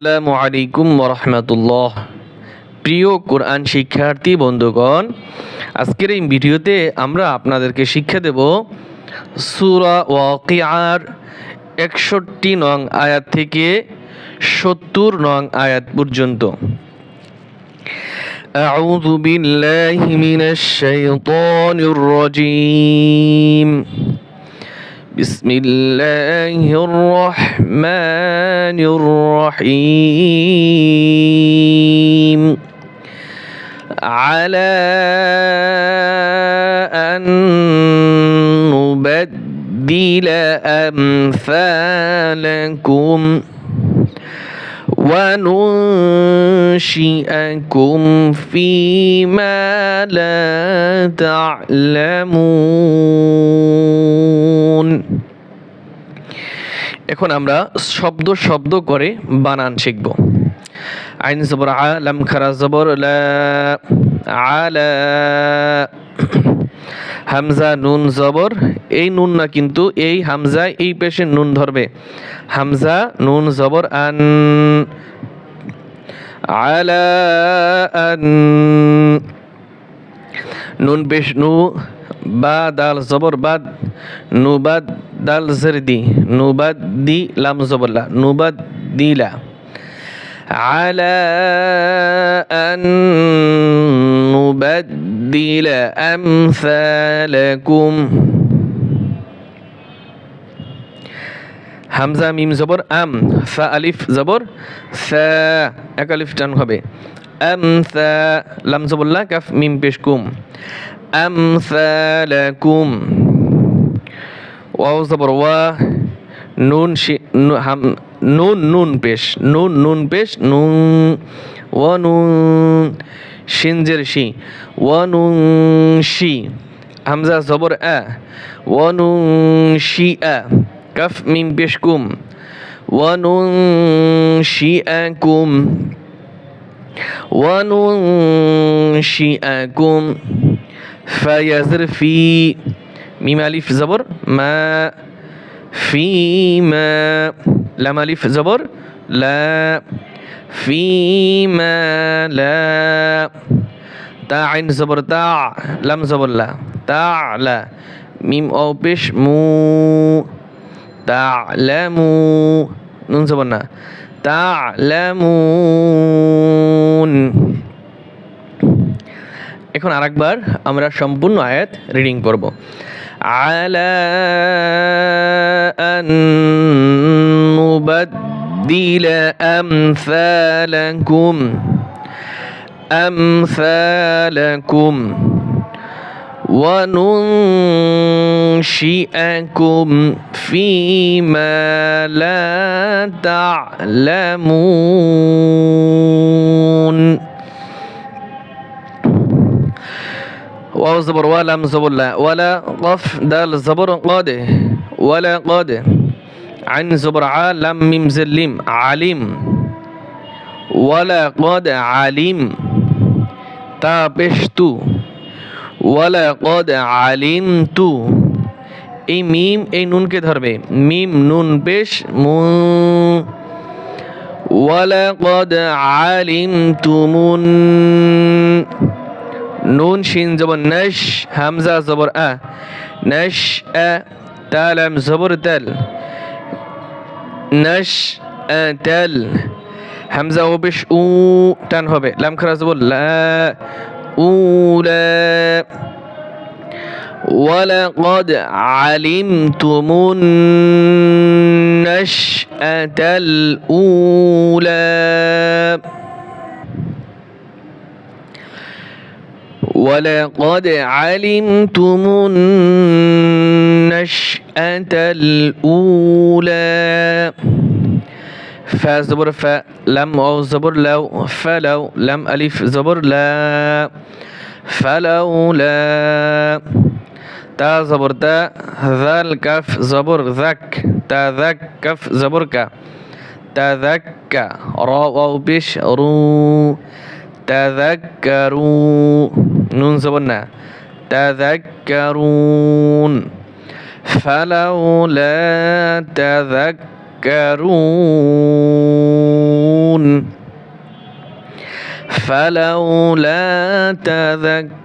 আসসালামু আলাইকুম রহমতুল্লাহ প্রিয় কোরআন শিক্ষার্থী বন্ধুগণ আজকের এই ভিডিওতে আমরা আপনাদেরকে শিক্ষা দেব সুরা ওয়াকিয়ার একষট্টি নং আয়াত থেকে সত্তর নং আয়াত পর্যন্ত أعوذ بالله من الشيطان الرجيم بسم الله الرحمن الرحيم. على أن نبدل أمثالكم. وننشئكم فيما لا تعلمون এখন আমরা শব্দ শব্দ করে বানান শিখব আইন জবর আলাম খারা জবর লা আলা হামজা নুন জবর এই নুন না কিন্তু এই হামজা এই পেশে নুন ধরবে হামজা নুন জবর আন আলা আন নুন পেশ নু বা দাল জবর বাদ নুবাদ দাল জরদি নুবাদ দি লাম জবরলা নুবাদ দিলা على أن نبدل أمثالكم হামজা মিম জবর আম ফা আলিফ জবর ফা এক আলিফ টান হবে আম ফা লাম জবরলা কাফ মিম পেশ কুম আম ফালাকুম ওয়াও জবর ওয়া নুন শি নু- হাম নুন নুন পেশ নুন নুন পেশ নুন ও নুন সিনজের শি। ওয়ানুংশি। হামজা জবর আ ওয়ানুংশি আ কাফ মিম পেশ কুম। ওয়ানুংশিআকুম ওয়ানুংশিআকুম ফায়াজর ফি মিম আলিফ জবর, মা ফি মা লাম আলিফ জবর, লা فيما لا তা আইন জবর, তা লাম لا তা লা, মিম أو পেশ মু, তা লা মু, নুন জবর না, তা লা মুন। এখন আরেকবার আমরা সম্পূর্ণ আয়াত রিডিং করব। আলা يبدل أمثالكم. أمثالكم. وننشئكم فيما لا تعلمون. واو زبر ولا مزبر لا ولا قف دال زبر قاده ولا قاده আইন জবর আলাম মিম জেলিম আলিম ওয়ালা কদ আলিম তা পেশতু ওয়ালা কদ আলিম তু এই মিম, এই নুনকে ধরবে। মিম, নুন পেশ মু ওয়ালাকদ আলিম তুমুন নুন, শিন, জবর, নশ, হামজা, জবর, আ, নশ, আ, তালাম, জবর, তাল। নশ তাল হামজা ও পেশ উ টান হবে লাম খারা জবর লা أولى ولقد علمتم النشأة الأولى ولقد علمتم النشأة الأولى. فا زبر فا لم أو زبر لو فلو لم ألف زبر لا. فلولا تا زبر تا ذا الكف زبر ذك تا ذك كف زبر كا. تذكى را واو بش رو. تذكروا نون زبرنا تذكرون فلولا تذكرون فلولا تذكرون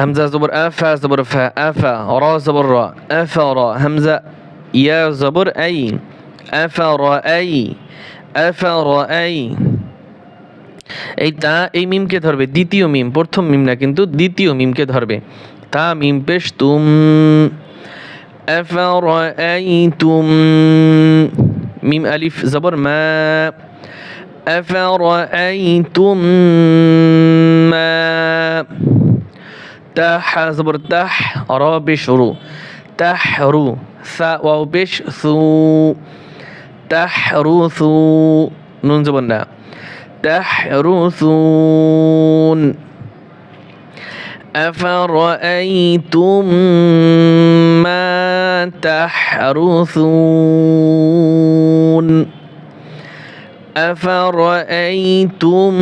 همزة زبر أفا زبر فا أفا را زبر را أفا را همزة يا زبر أي أفا رأي أفا رأي এই তা এই মিমকে ধরবে দ্বিতীয় মিম প্রথম মিম না কিন্তু দ্বিতীয় মিমকে ধরবে তা মিম পেশ তুম أفرأيتم ميم ألف زبر ما أفرأيتم ما تح زبر تح را بشرو تحرو ثا واو بش ثو تحرثو نون زبر না تحرثون؟ أفرأيتم ما تحرثون؟ أفرأيتم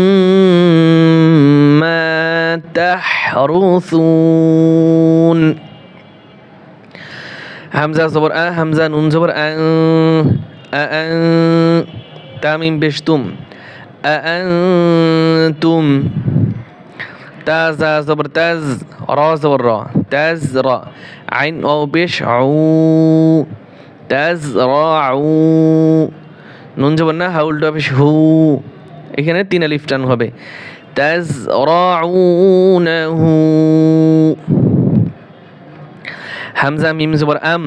ما تحرثون؟ همزة زبر أ همزة نون زبر أن أن تامين بشتم. أأنتم تاز زبر تاز را زبر را تاز را عين أو بش عو তাজরাউ নুন যাবেন না হাউলটা হবে হু এখানে তিন আলিফ টান হবে তাজরাউনাহু হামজা মিম জবর আম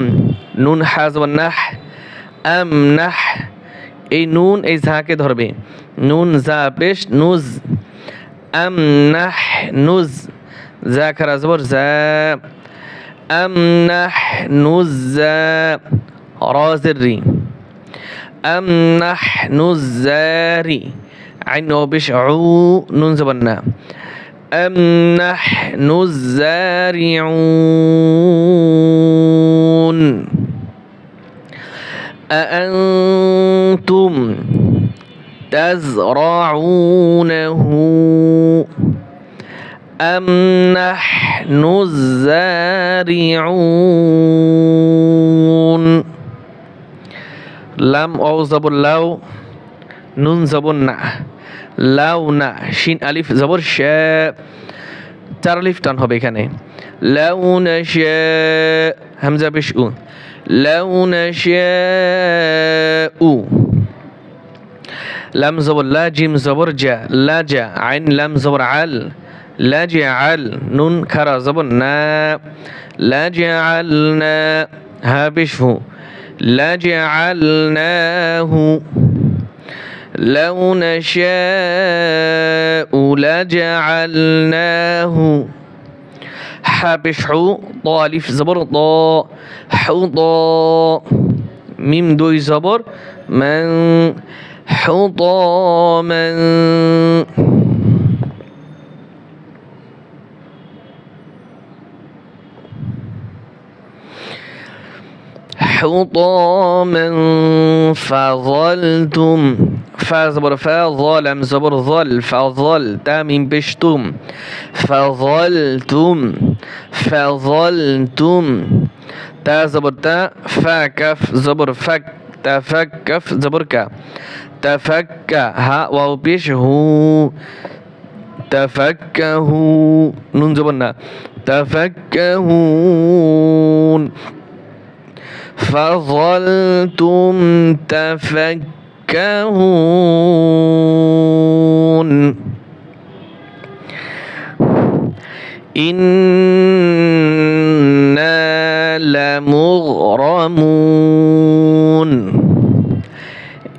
নুন হা জবর নাহ আম নাহ এই নুন এই ঝাকে ধরবে নুন জা পেশ নুজ আম নাহ নুজ জা খারা জবর জা আম নাহ নুজ জা রাজের রি আম নাহ নুজ জারি আইন ও পেশ উ নুন জবর না أم نحن الزارعون أأنتم تزرعونه أم نحن الزارعون لم أو زبر لو নুন জবর না লাউ না শিন আলিফ জবর শা চার আলিফ টান হবে এখানে লাউ না হামজা পেশ لو نشاء. لم زبر لا جيم زبر جا لا جا عين لم زبر عل لا جعل نون كرا زبر نا لا جعلنا ها بشفو لا جعلناه لو نشاء لجعلناه حبش حو طالف زبر طا. حوطا ميم دوي زبر. من حطاما حطاما فظلتم فزبر فظلم زبر ظل فظل تامين بشتم فظلتم فظلتم. تا زبر تا فكف زبر فك تفكف زبر كا. تفك ها واو بيش هو. تفكه نون زبرنا تفكهون فظلتم تفكهون إنا لمغرمون.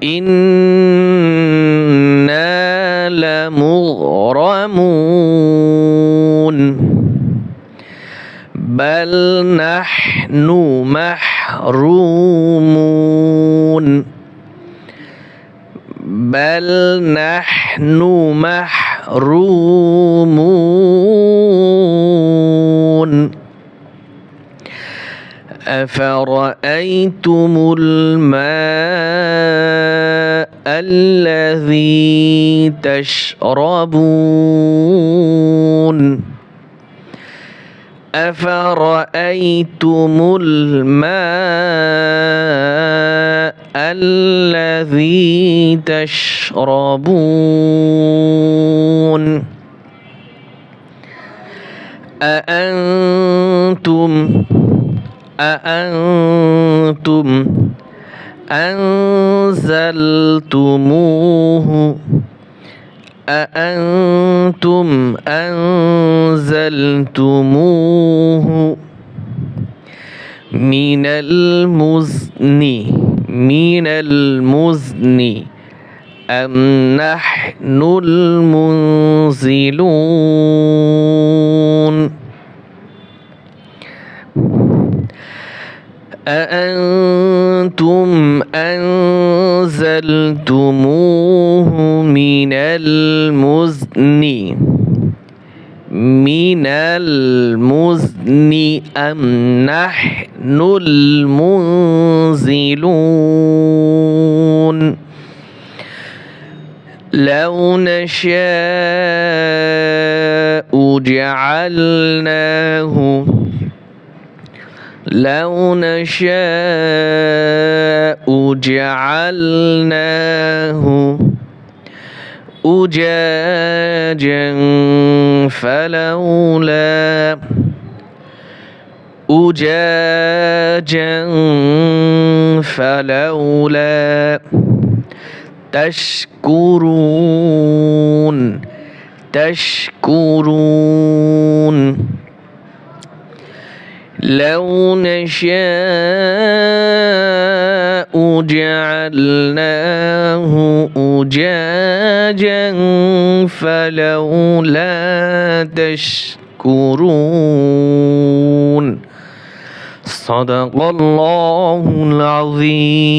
إنا لمغرمون. بل نحن محرومون. بل نحن محرومون أفرأيتم الماء الذي تشربون أفرأيتم الماء الذي تشربون. أأنتم أأنتم أنزلتموه؟ أأنتم أنزلتموه من المزن؟ من المزن أم نحن المنزلون؟ أأنتم أنزلتموه من المزن؟ من المزن أم نحن المنزلون؟ لو نشاء جعلناه لو نشاء جعلناه أجاجا فلولا أجاجا فلولا تشكرون تشكرون. لو نشاء جعلناه أجاجا فلولا تشكرون. صدق الله العظيم.